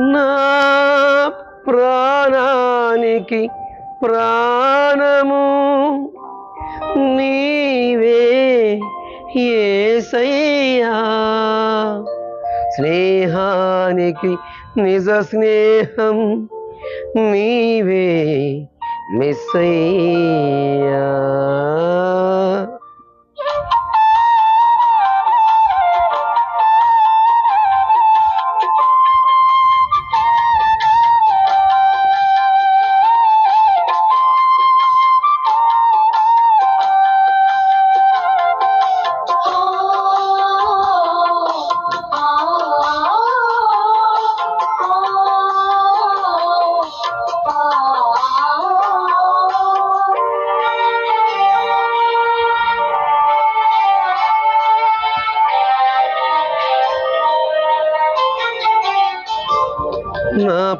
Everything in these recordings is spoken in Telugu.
నా ప్రాణానికి ప్రాణము నీవే ఏసయ్యా. స్నేహానికి నిజ స్నేహం నీవే మిస్సయ్యా.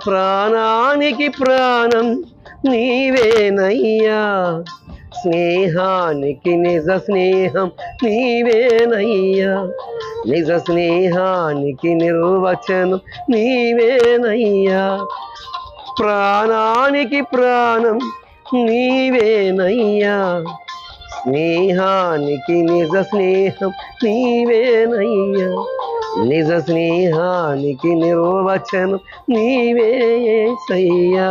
ప్రాణానికి ప్రాణం నీవేనయ్యా. స్నేహానికి నిజ స్నేహం నీవేనయ్యా. నిజ స్నేహానికి నిర్వచనం నీవేనయ్యా. ప్రాణానికి ప్రాణం నీవేనయ్యా. స్నేహానికి నిజ స్నేహం నీవేనయ్యా. నిజ స్నేహానికి నిర్వచనం నీవే సయ్యా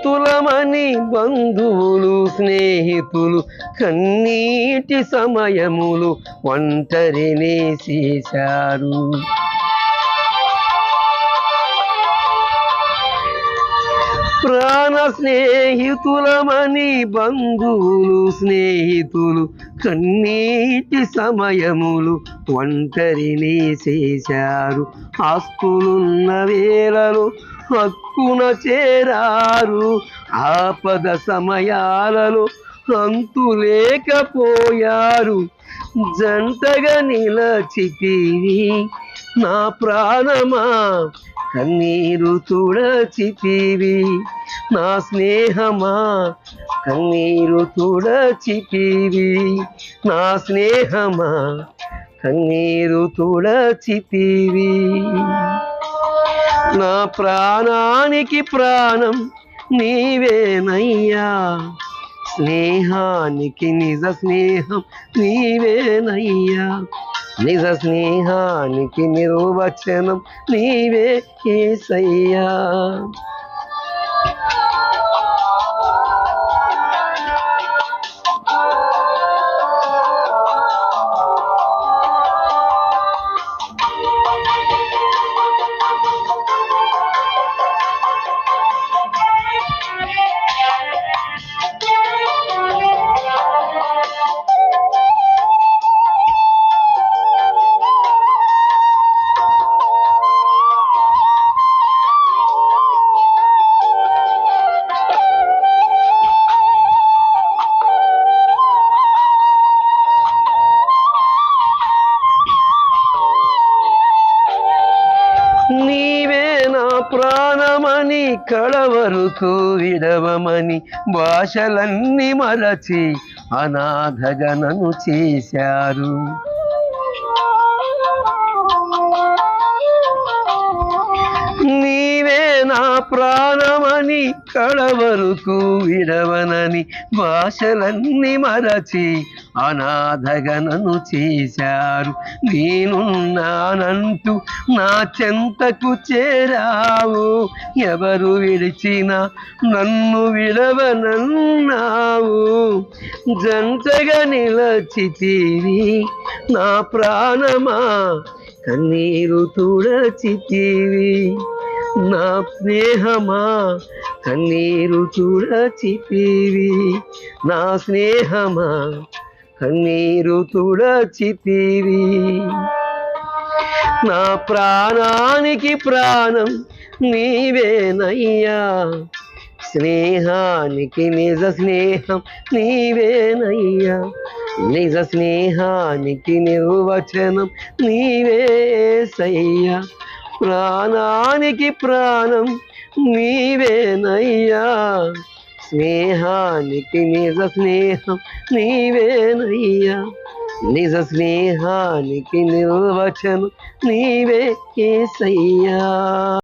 స్నేహితులమని బంధువులు స్నేహితులు కన్నీటి సమయములు ఒంటరిని చేశారు. ప్రాణ స్నేహితులమని బంధువులు స్నేహితులు కన్నీటి సమయములు ఒంటరిని చేశారు. ఆస్తులున్న వేళలు హక్కున చేరారు. ఆపద సమయాలలో అంతు లేకపోయారు. జంటగా నిలచితివి నా ప్రాణమా? కన్నీరు తుడచితివి. నా స్నేహమా? కన్నీరు తుడచితివి. నా స్నేహమా? కన్నీరు తుడచితివి. నా ప్రాణానికి ప్రాణం నీవేనయ్యా. స్నేహానికి నిజ స్నేహం నీవేనయ్యా. నిజ స్నేహానికి నిర్వచనం నీవే ఏసయ్యా. ప్రాణమని కడవరుకు విడవమని భాషలన్నీ మరచి అనాథగనను చేశారు. నా ప్రాణమని కడవరుకు విడవనని భాషలన్నీ మరచి అనాథగనను చేశారు. నేనున్నానంటూ నా చెంతకు చేరావు. ఎవరు విడిచినా నన్ను విడవనన్నావు. జంటగా నిలచితివి నా ప్రాణమా కన్నీరు తుడచితివి నా స్నేహమా? కన్నీరు తుడచితివి. నా స్నేహమా? కన్నీరు తుడచితివి. నా ప్రాణానికి ప్రాణం నీవేనయ్యా. స్నేహానికి నిజ స్నేహం నీవేనయ్యా. నిజ స్నేహానికి నిర్వచనం నీవేసయ్యా. ప్రాణానికి ప్రాణం నీవేనయ్యా. స్నేహానికి నిజ స్నేహం నీవేనయ్యా. నిజ స్నేహానికి నిర్వచనం నీవే కేసయ్యా